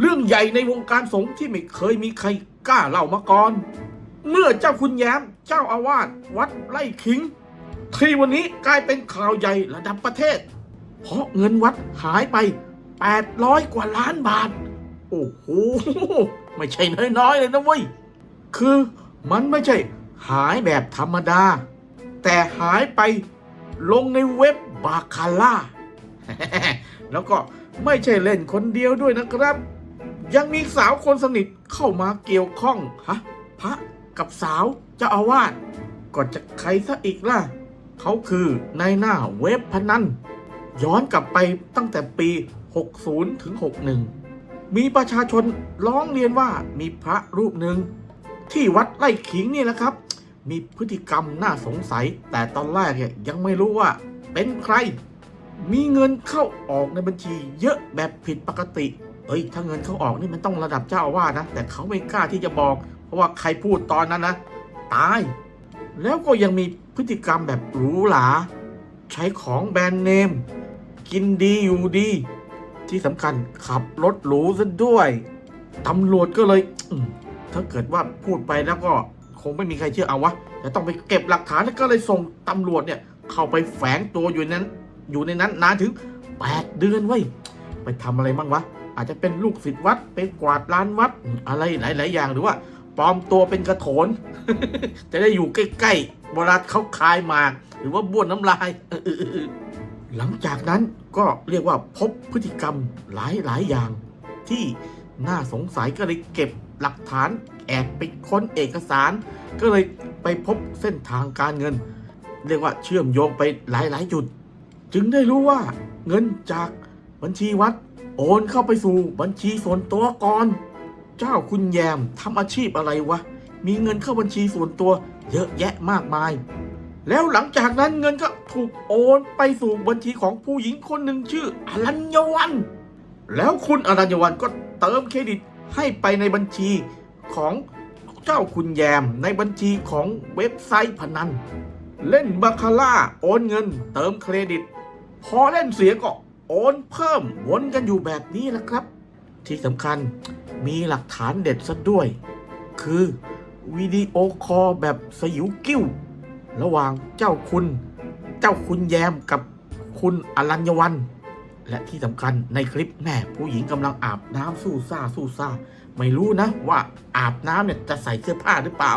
เรื่องใหญ่ในวงการสงฆ์ที่ไม่เคยมีใครกล้าเล่ามาก่อน เมื่อเจ้าคุณแย้มเจ้าอาวาสวัดไร่ขิง ที่วันนี้กลายเป็นข่าวใหญ่ระดับประเทศ เพราะเงินวัดหายไป 800 กว่าล้านบาท โอ้โห ไม่ใช่น้อยๆเลยนะเว้ย คือมันไม่ใช่หายแบบธรรมดา แต่หายไปลงในเว็บบาคาร่าแล้วก็ไม่ใช่เล่นคนเดียวด้วยนะครับ ยังมีสาวคนสนิทเข้ามาเกี่ยวข้องฮะพระกับสาวเจ้าอาวาสก็จะใครซะอีกล่ะ เขาคือนายหน้าเว็บพนันย้อนกลับไปตั้งแต่ปี 60 ถึง 61 มีประชาชนร้องเรียนว่ามีพระรูปหนึ่ง ที่วัดไร่ขิงนี่แหละครับ มีพฤติกรรมน่าสงสัย แต่ตอนแรกเนี่ยยังไม่รู้ว่าเป็นใคร มีเงินเข้าออกในบัญชีเยอะแบบผิดปกติ เอ้ย ถ้าเงินเขาออกนี่มันต้องระดับเจ้าอาวาสนะ แต่เขาไม่กล้าที่จะบอก เพราะว่าใครพูดตอนนั้นนะ ตาย แล้วก็ยังมีพฤติกรรมแบบหรูหรา ใช้ของแบรนด์เนม กินดีอยู่ดี ที่สำคัญขับรถหรูซะด้วยตำรวจก็เลย ถ้าเกิดว่าพูดไปแล้วก็คงไม่มีใครเชื่อเอาวะจะต้องไปเก็บหลักฐานแล้วก็เลยส่งตำรวจเนี่ย เข้าไปแฝงตัวอยู่นั้น อยู่ในนั้นนานถึง 8 เดือนไว้ไปทำอะไรบ้างวะ อาจจะเป็นลูกศิษย์วัดไปกวาดลานวัดอะไรหลาย ๆ อย่างหรือว่าปลอมตัวเป็นกระโถน จะได้อยู่ใกล้ๆเวลาเขาคายหมาก หรือว่าบ้วนน้ำลายหลังจากนั้นก็เรียกว่าพบพฤติกรรมหลาย ๆ อย่าง ที่น่าสงสัยก็เลยเก็บหลักฐานแอบไปค้นเอกสาร ก็เลยไปพบเส้นทางการเงิน เรียกว่าเชื่อมโยงไปหลาย ๆ จุด จึงได้รู้ว่าเงินจากบัญชีวัด โอนเข้าไปสู่บัญชีส่วนตัวก่อน เจ้าคุณแยมทำอาชีพอะไรวะ มีเงินเข้าบัญชีส่วนตัว เยอะแยะมากมาย แล้วหลังจากนั้นเงินก็ถูกโอนไปสู่บัญชีของผู้หญิงคนหนึ่งชื่ออรัญญวัน แล้วคุณอรัญญวันก็เติมเครดิตให้ไปในบัญชีของเจ้าคุณแยมในบัญชีของเว็บไซต์พนัน เล่นบาคาร่าโอนเงิน เติมเครดิต พอเล่นเสียก็ โอนเพิ่มวนกันอยู่แบบนี้แหละครับ ที่สำคัญมีหลักฐานเด็ดซะด้วย คือวิดีโอคอลแบบสยิวกิ้ว ระหว่างเจ้าคุณ เจ้าคุณแยมกับคุณอรัญญวัน และที่สำคัญในคลิปแม่ผู้หญิงกำลังอาบน้ำสู้ซ่าสู้ซ่า ไม่รู้นะว่าอาบน้ำเนี่ยจะใส่เสื้อผ้าหรือเปล่า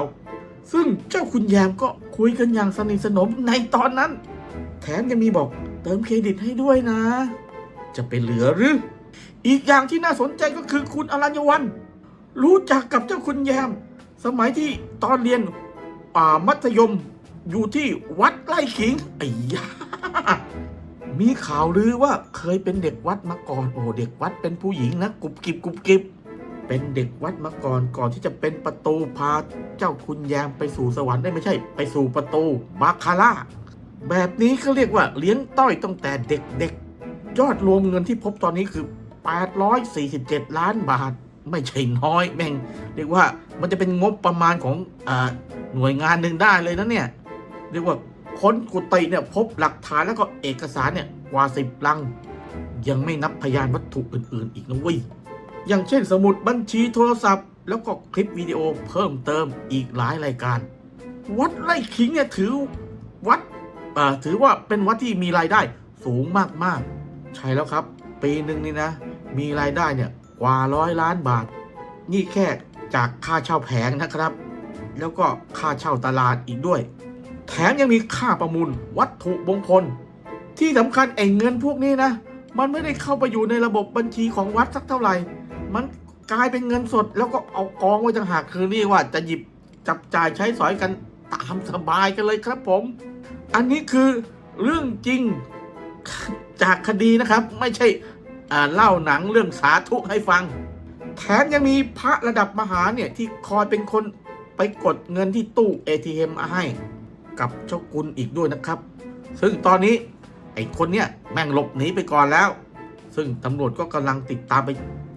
ซึ่งเจ้าคุณแยมก็คุยกันอย่างสนิทสนมในตอนนั้น แถมยังมีบอก เติมเครดิตให้ด้วยนะ จะเป็นเหลือหรือ อีกอย่างที่น่าสนใจก็คือคุณอรัญวันรู้จักกับเจ้าคุณแยม สมัยที่ตอนเรียนอ่ามัธยมอยู่ที่วัดไร่ขิงไอ้ยามีข่าวลือว่าเคยเป็นเด็กวัดมาก่อน โอ้เด็กวัดเป็นผู้หญิงนะกุบกิบกุบกิบ เป็นเด็กวัดมาก่อนก่อนที่จะเป็นประตูพาเจ้าคุณแยมไปสู่สวรรค์ได้ไม่ใช่ ไปสู่ประตูบาคาร่า แบบนี้เขาเรียกว่าเลี้ยงต้อยตั้งแต่เด็กๆ ยอดรวมเงินที่พบตอนนี้คือ 847 ล้านบาท ไม่ใช่น้อยแม่ง เรียกว่ามันจะเป็นงบประมาณของอหน่วยงานหนึ่งได้เลยนะเนี่ย เรียกว่าค้นกุฏิเนี่ยพบหลักฐานแล้วก็เอกสารเนี่ยกว่าสิบลัง ยังไม่นับพยานวัตถุอื่นๆ อีกนะเว้ยอย่างเช่นสมุดบัญชีโทรศัพท์ แล้วก็คลิปวิดีโอเพิ่มเติมอีกหลายรายการ วัดไร่ขิงเนี่ยถือวัด ถือว่าเป็นวัดที่มีรายได้สูงมากๆ ใช่แล้วครับ ปีหนึ่งนี่นะ มีรายได้เนี่ยกว่าร้อยล้านบาท นี่แค่จากค่าเช่าแผงนะครับ แล้วก็ค่าเช่าตลาดอีกด้วย แถมยังมีค่าประมูลวัตถุมงคล ที่สำคัญไอ้เงินพวกนี้นะ มันไม่ได้เข้าไปอยู่ในระบบบัญชีของวัดสักเท่าไหร่ มันกลายเป็นเงินสด แล้วก็เอากองไว้ต่างหากคือเรียกว่าจะหยิบจับจ่ายใช้สอยกันตามสบายกันเลยครับผม อันนี้คือเรื่องจริงจากคดีนะครับ ไม่ใช่เล่าหนังเรื่องสาธุให้ฟัง แถมยังมีพระระดับมหาเนี่ยที่คอยเป็นคนไปกดเงินที่ตู้ ATM มาให้ กับเจ้ากุลอีกด้วยนะครับ ซึ่งตอนนี้ไอ้คนเนี้ยแม่งหลบหนีไปก่อนแล้ว ซึ่งตำรวจก็กำลังติดตามไป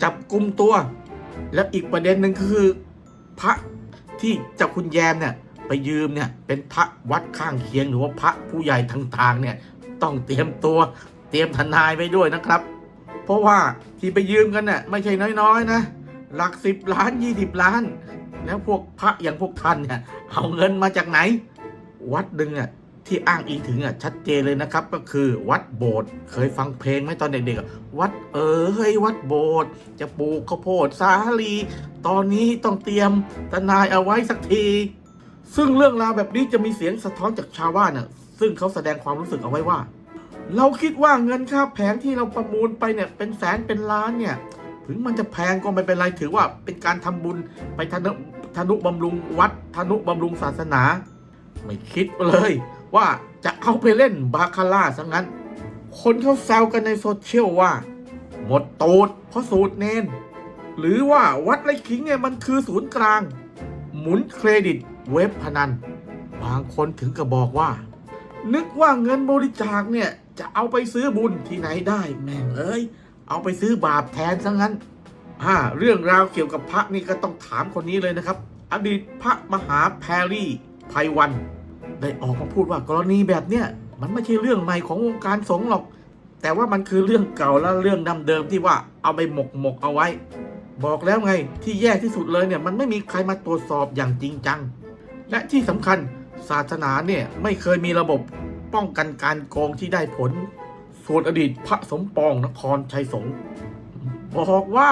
จับกลุ่มตัว และอีกประเด็นหนึ่งคือพระที่เจ้าคุณแยมเนี่ย ไปยืมเนี่ยเป็นพระวัดข้างเคียงหรือว่าพระผู้ใหญ่ต่างๆเนี่ยต้องเตรียมตัวเตรียมทนายไว้ด้วยนะครับ เพราะว่าที่ไปยืมกันน่ะไม่ใช่น้อยๆนะ หลักสิบล้านยี่สิบล้าน แล้วพวกพระอย่างพวกท่านเนี่ยเอาเงินมาจากไหน วัดหนึ่งอะที่อ้างอิงถึงอะชัดเจนเลยนะครับ ก็คือวัดโบสถ์เคยฟังเพลงไหมตอนเด็กๆวัดเออเฮ้ยวัดโบสถ์จะปลูกข้าวโพดสาลี ตอนนี้ต้องเตรียมทนายเอาไว้สักที ซึ่งเรื่องราวแบบนี้จะมีเสียงสะท้อนจากชาวบ้านน่ะซึ่งเขาแสดงความรู้สึกเอาไว้ว่า เราคิดว่าเงินค่าแผงที่เราประมูลไปเนี่ยเป็นแสนเป็นล้านเนี่ยถึงมันจะแพงก็ไม่เป็นไรถือว่าเป็นการทำบุญไปทนุทนุบำรุงวัดทนุบำรุงศาสนา ไม่คิดเลย ว่าจะเอาไปเล่นบาคาร่าซะงั้น คนเขาแซวกันในโซเชียลว่า หมดตูดเพราะสูตรเนน หรือว่าวัดไร่ขิงเนี่ยมันคือศูนย์กลาง หมุนเครดิต เว็บพนัน บางคนถึงกับบอกว่า นึกว่าเงินบริจาคเนี่ย จะเอาไปซื้อบุญที่ไหนได้แม่งเอ้ย เอาไปซื้อบาปแทนซะงั้นอ่าเรื่องราวเกี่ยวกับพระนี่ก็ต้องถามคนนี้เลยนะครับ อดีตพระมหาแพรรี่ไพวัน ได้ออกมาพูดว่ากรณีแบบเนี้ยมันไม่ใช่เรื่องใหม่ของวงการสงฆ์หรอก แต่ว่ามันคือเรื่องเก่าและเรื่องดำเดิมที่ว่าเอาไปหมกหมกเอาไว้ บอกแล้วไงที่แย่ที่สุดเลยเนี่ยมันไม่มีใครมาตรวจสอบอย่างจริงจัง และที่สำคัญศาสนาเนี่ยไม่เคยมีระบบป้องกันการโกงที่ได้ผล ส่วนอดีตพระสมปองนครชัยสงฆ์บอกว่า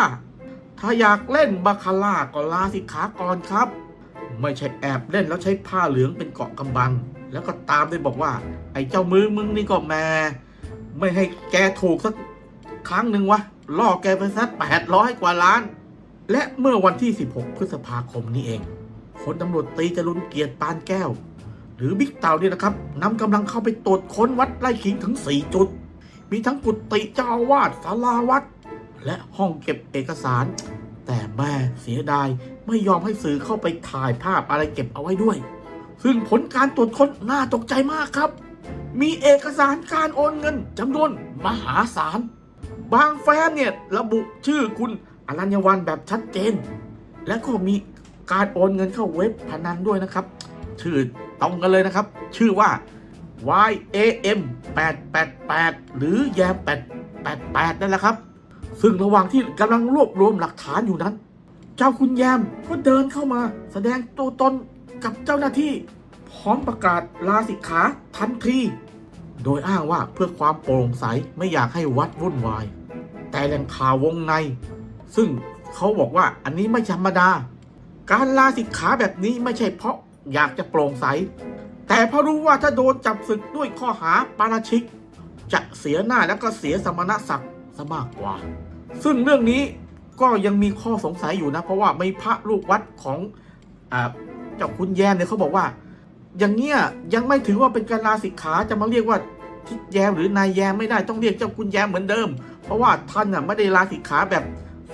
ถ้าอยากเล่นบาคาร่าก็ลาสิขาก่อนครับ ไม่ใช่แอบเล่นแล้วใช้ผ้าเหลืองเป็นเกาะกำบัง แล้วก็ตามด้วยบอกว่า ไอ้เจ้ามือมึงนี่ก็แม่ไม่ให้แกถูกสักครั้งหนึ่งวะล่อแกไปสักแปดร้อยกว่าล้าน และเมื่อวันที่ 16 พฤษภาคมนี้เอง พลตำรวจตีจรุนเกียรติปานแก้ว หรือบิ๊กเต่าเนี่ยนะครับนำกำลังเข้าไปตรวจค้นวัดไร่ขิงถึง 4 จุด มีทั้งกุฏิเจ้าอาวาสศาลาวัด และห้องเก็บเอกสาร แต่แม่เสียดายไม่ยอมให้สื่อเข้าไปถ่ายภาพอะไรเก็บเอาไว้ด้วย ซึ่งผลการตรวจค้นน่าตกใจมากครับ มีเอกสารการโอนเงินจำนวนมหาศาลบางแฟ้มเนี่ยระบุชื่อคุณอรัญญวันแบบชัดเจน และก็มี การโอนเงินเข้าเว็บพนันด้วยนะครับ ชื่อตรงกันเลยนะครับ ชื่อว่า YAM 888 หรือแยม888นั่นแหละครับ ซึ่งระหว่างที่กำลังรวบรวมหลักฐานอยู่นั้น เจ้าคุณแยมก็เดินเข้ามา แสดงตัวตนกับเจ้าหน้าที่ พร้อมประกาศลาสิกขาทันทีโดยอ้างว่าเพื่อความโปร่งใสไม่อยากให้วัดวุ่นวาย แต่แหล่งข่าววงใน ซึ่งเขาบอกว่าอันนี้ไม่ธรรมดา การลาสิกขาแบบนี้ไม่ใช่เพราะอยากจะโปร่งใส แต่เพราะรู้ว่าถ้าโดนจับศึกด้วยข้อหาปาราชิก จะเสียหน้าแล้วก็เสียสมณศักดิ์ซะมากกว่า ซึ่งเรื่องนี้ก็ยังมีข้อสงสัยอยู่นะ เพราะว่าไม่พระลูกวัดของเจ้าคุณแยมเนี่ยเขาบอกว่า อย่างเงี้ยยังไม่ถือว่าเป็นการลาสิกขาจะมาเรียกว่าทิศแยมหรือนายแยมไม่ได้ต้องเรียกเจ้าคุณแยมเหมือนเดิม เพราะว่าท่านน่ะไม่ได้ลาสิกขาแบบ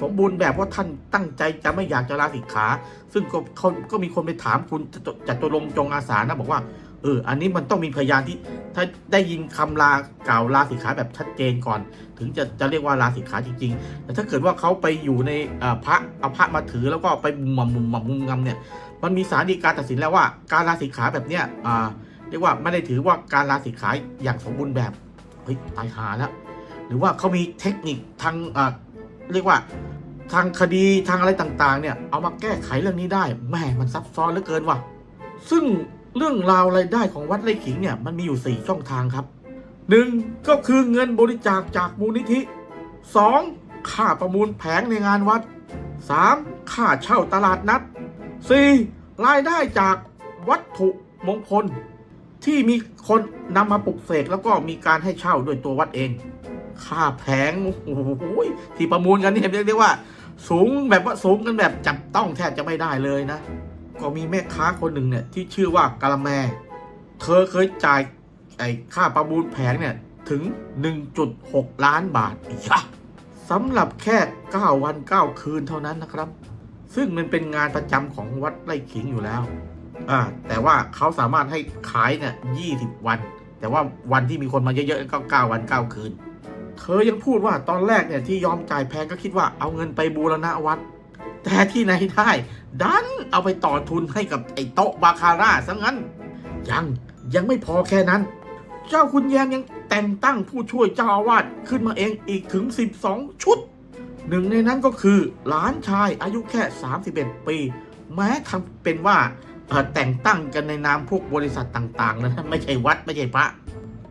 สมบูรณ์แบบว่าท่านตั้งใจจะไม่อยากจะลาสิกขา ซึ่งก็เขาก็มีคนไปถามคุณจตุจตุรงจงอาสานะบอกว่าเอออันนี้มันต้องมีพยานที่ถ้าได้ยินคำลากล่าวลาสิกขาแบบชัดเจนก่อน ถึงจะจะเรียกว่าลาสิกขาจริงๆ แต่ถ้าเกิดว่าเขาไปอยู่ในพระเอาพระมาถือแล้วก็ไปมุมมมุมมมุมงำเนี่ยมันมีสารดีการตัดสินแล้วว่าการลาสิกขาแบบเนี้ยเรียกว่าไม่ได้ถือว่าการลาสิกขาอย่างสมบูรณ์แบบเฮ้ยตายหาแล้วหรือว่าเขามีเทคนิคทางเรียกว่า ทางคดีทางอะไรต่างๆ เนี่ย เอามาแก้ไขเรื่องนี้ได้แม่มันซับซ้อนเหลือเกินว่ะซึ่งเรื่องราวรายได้ของวัดไร่ขิงเนี่ยมันมีอยู่ 4 ช่องทางครับหนึ่งก็คือเงินบริจาคจากมูลนิธิ 2. ค่าประมูลแผงในงานวัด 3. ค่าเช่าตลาดนัด 4. รายได้จากวัตถุมงคล ที่มีคนนำมาปลุกเสกแล้วก็มีการให้เช่าด้วยตัววัดเอง ค่าแผงโอ้โหที่ประมูลกันนี่เรียกได้ว่า สูงแบบว่าสูงกันแบบจับต้องแทบจะไม่ได้เลยนะ ก็มีแม่ค้าคนหนึ่งเนี่ยที่ชื่อว่ากะละแม เธอเคยจ่ายไอ้ค่าประมูลแผงเนี่ยถึง 1.6 ล้านบาทอีกอะสำหรับแค่ 9 วัน 9 คืนเท่านั้นนะครับ ซึ่งมันเป็นงานประจำของวัดไร่ขิงอยู่แล้วอ่าแต่ว่าเขาสามารถให้ขายเนี่ย 20 วัน แต่ว่าวันที่มีคนมาเยอะๆก็ 9 วัน 9 คืน เธอยังพูดว่าตอนแรกเนี่ยที่ยอมจ่ายแพงก็คิดว่าเอาเงินไปบูรณะวัด แต่ที่ไหนได้ดันเอาไปต่อทุนให้กับไอ้โต๊ะบาคาร่าซะงั้น ยังยังไม่พอแค่นั้น เจ้าคุณแยมยังแต่งตั้งผู้ช่วยเจ้าอาวาสขึ้นมาเองอีกถึง 12 ชุด หนึ่งในนั้นก็คือหลานชายอายุแค่ 31 ปี แม้ทำเป็นว่าแต่งตั้งกันในนามพวกบริษัทต่างๆนะไม่ใช่วัดไม่ใช่พระ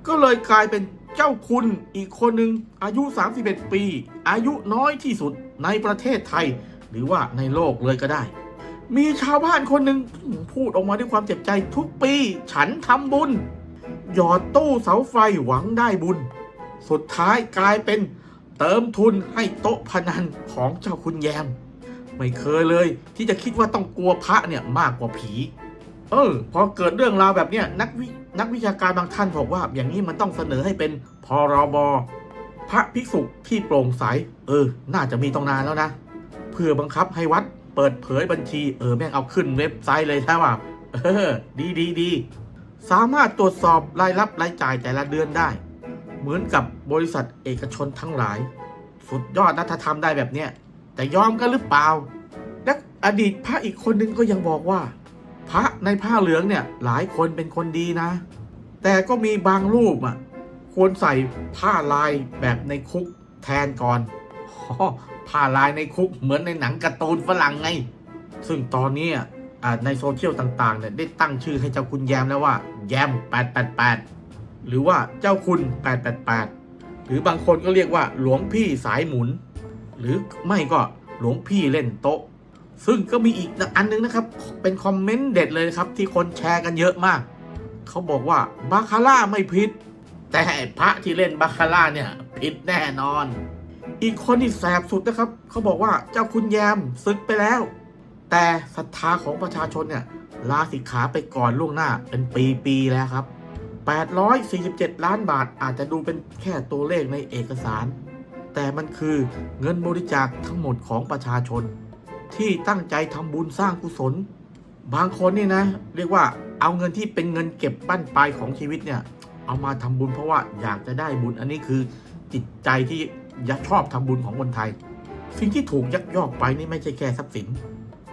ก็เลยกลายเป็น เจ้าคุณอีกคนหนึ่งอายุ 31 ปี อายุน้อยที่สุดในประเทศไทย หรือว่าในโลกเลยก็ได้ มีชาวบ้านคนหนึ่งพูดออกมาด้วยความเจ็บใจทุกปี ฉันทำบุญ หยอดตู้เสาไฟหวังได้บุญ สุดท้ายกลายเป็นเติมทุนให้โต๊ะพนันของเจ้าคุณแยม ไม่เคยเลยที่จะคิดว่าต้องกลัวพระเนี่ยมากกว่าผี เออพอเกิดเรื่องราวแบบเนี้ยนักวินักวิชาการบางท่านบอกว่า อย่างนี้มันต้องเสนอให้เป็นพรบพระภิกษุที่โปร่งใส เออ น่าจะมีต้องนานแล้วนะ เพื่อบังคับให้วัดเปิดเผยบัญชี เออ แม่งเอาขึ้นเว็บไซต์เลยใช่ป่ะเออ ดีดีดี สามารถตรวจสอบรายรับรายจ่ายแต่ละเดือนได้ เหมือนกับบริษัทเอกชนทั้งหลาย สุดยอดนะถ้าทำได้แบบเนี้ย แต่ยอมกันหรือเปล่า และอดีตพระอีกคนนึงก็ยังบอกว่า พระในผ้าเหลืองเนี่ยหลายคนเป็นคนดีนะ แต่ก็มีบางรูปอะควรใส่ผ้าลายแบบในคุกแทนก่อนอผ้าลายในคุกเหมือนในหนังการ์ตูนฝรั่งไง ซึ่งตอนนี้อะในโซเชียลต่างๆเนี่ยได้ตั้งชื่อให้เจ้าคุณแยมแล้วว่า แยม 888 หรือว่าเจ้าคุณ 888 หรือบางคนก็เรียกว่าหลวงพี่สายหมุน หรือไม่ก็หลวงพี่เล่นโต๊ะ ซึ่งก็มีอีกอันนึงนะครับ เป็นคอมเมนต์เด็ดเลยครับ ที่คนแชร์กันเยอะมาก เขาบอกว่าบาคาร่าไม่ผิด แต่พระที่เล่นบาคาร่าเนี่ยผิดแน่นอน อีกคนที่แสบสุดนะครับ เขาบอกว่าเจ้าคุณแยมศึกไปแล้ว แต่ศรัทธาของประชาชนเนี่ยลาสิกขาไปก่อนล่วงหน้าเป็นปีๆแล้วครับ 847 ล้านบาทอาจจะดูเป็นแค่ตัวเลขในเอกสาร แต่มันคือเงินบริจาคทั้งหมดของประชาชน ที่ตั้งใจทำบุญสร้างกุศล บางคนนี่นะ เรียกว่าเอาเงินที่เป็นเงินเก็บบั้นปลายของชีวิตเนี่ย เอามาทำบุญเพราะว่าอยากจะได้บุญอันนี้คือจิตใจที่ยากชอบทำบุญของคนไทย สิ่งที่ถูกยักยอกไปนี่ไม่ใช่แค่ทรัพย์สิน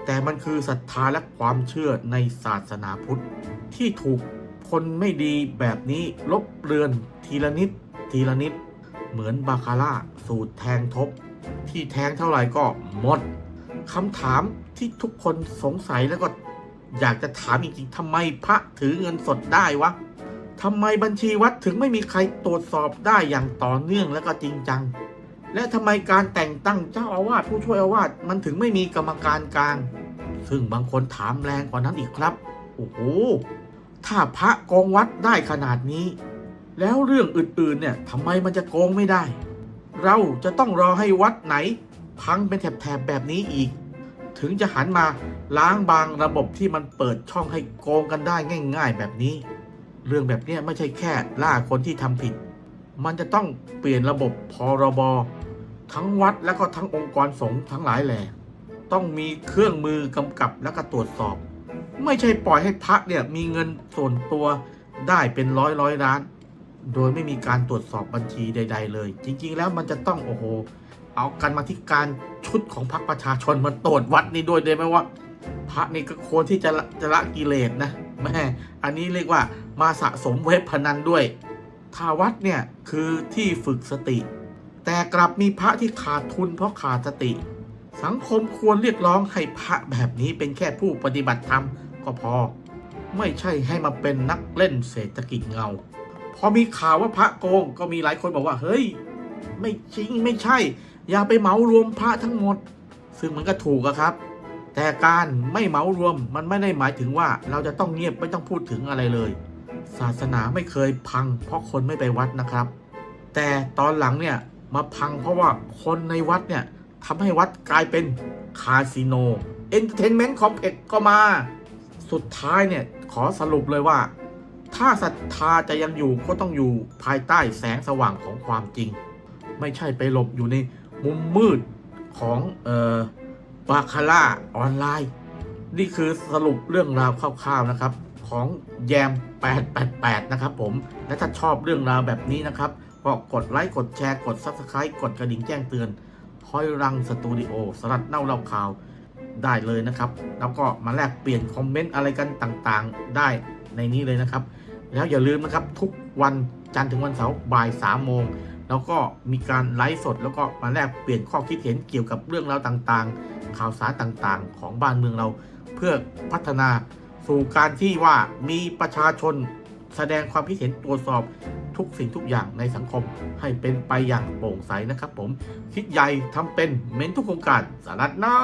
แต่มันคือศรัทธาและความเชื่อในศาสนาพุทธ ที่ถูกคนไม่ดีแบบนี้ลบเลือนทีละนิด ทีละนิด เหมือนบาคาร่าสูตรแทงทบ ที่แทงเท่าไหร่ก็หมด คำถามที่ทุกคนสงสัยแล้วก็อยากจะถามจริงๆทำไมพระถือเงินสดได้วะทำไมบัญชีวัดถึงไม่มีใครตรวจสอบได้อย่างต่อเนื่องและก็จริงจัง และทำไมการแต่งตั้งเจ้าอาวาสผู้ช่วยอาวาสมันถึงไม่มีกรรมการกลาง ซึ่งบางคนถามแรงกว่านั้นอีกครับ โอ้โห ถ้าพระโกงวัดได้ขนาดนี้ แล้วเรื่องอื่นๆเนี่ยทำไมมันจะโกงไม่ได้ เราจะต้องรอให้วัดไหน พังเป็นแถบๆแบบนี้อีก ถึงจะหันมาล้างบางระบบที่มันเปิดช่องให้โกงกันได้ง่าย ๆ แบบนี้ เรื่องแบบนี้ไม่ใช่แค่ล่าคนที่ทำผิด มันจะต้องเปลี่ยนระบบพรบทั้งวัดและก็ทั้งองค์กรสงฆ์ทั้งหลายแหล่ต้องมีเครื่องมือกำกับและก็ตรวจสอบ ไม่ใช่ปล่อยให้พระเนี่ยมีเงินส่วนตัวได้เป็นร้อยร้อยล้าน โดยไม่มีการตรวจสอบบัญชีใด ๆ เลย จริง ๆ แล้วมันจะต้องโอ้โห เอากันมาที่การชุดของพรรคประชาชนมาตรวจวัดนี่ด้วยได้ไหมว่า พระนี่ก็ควรที่จะละจะละกิเลสนะแม่อันนี้เรียกว่ามาสะสมเว็บพนันด้วยถ้าวัดเนี่ยคือที่ฝึกสติ แต่กลับมีพระที่ขาดทุนเพราะขาดสติ สังคมควรเรียกร้องให้พระแบบนี้เป็นแค่ผู้ปฏิบัติธรรมก็พอ ไม่ใช่ให้มาเป็นนักเล่นเศรษฐกิจเงา พอมีข่าวว่าพระโกงก็มีหลายคนบอกว่า เฮ้ย ไม่จริงไม่ใช่ อย่าไปเหมารวมพระทั้งหมด ซึ่งมันก็ถูกอะครับ แต่การไม่เหมารวมมันไม่ได้หมายถึงว่าเราจะต้องเงียบไม่ต้องพูดถึงอะไรเลย ศาสนาไม่เคยพัง เพราะคนไม่ไปวัดนะครับ แต่ตอนหลังเนี่ยมาพังเพราะว่าคนในวัดเนี่ยทำให้วัดกลายเป็นคาสิโนเอนเตอร์เทนเมนต์คอมเพล็กซ์ก็มา สุดท้ายเนี่ยขอสรุปเลยว่า ถ้าศรัทธาจะยังอยู่ก็ต้องอยู่ภายใต้แสงสว่างของความจริง ไม่ใช่ไปหลบอยู่ใน มุมมืดของเอ่อบาคาร่าออนไลน์ นี่คือสรุปเรื่องราวคร่าวๆนะครับ ของแยม 888 นะครับผม และถ้าชอบเรื่องราวแบบนี้นะครับ ก็กดไลค์ กดแชร์ กด Subscribe กดกระดิ่งแจ้งเตือนคอยรังสตูดิโอสลัดเน่าเล่าข่าวได้เลยนะครับ แล้วก็มาแลกเปลี่ยนคอมเมนต์อะไรกันต่างๆ ได้ในนี้เลยนะครับ แล้วอย่าลืมนะครับทุกวันจันทร์ถึงวันเสาร์บ่าย3ามโมง แล้วก็มีการไลฟ์สดแล้วก็มาแลกเปลี่ยนข้อคิดเห็นเกี่ยวกับเรื่องราวต่างๆ ข่าวสารต่างๆ ของบ้านเมืองเรา เพื่อพัฒนาสู่การที่ว่ามีประชาชนแสดงความคิดเห็นตรวจสอบทุกสิ่งทุกอย่างในสังคมให้เป็นไปอย่างโปร่งใสนะครับผม คิดใหญ่ทำเป็นเม้นทุกโครงการสารัดเน่า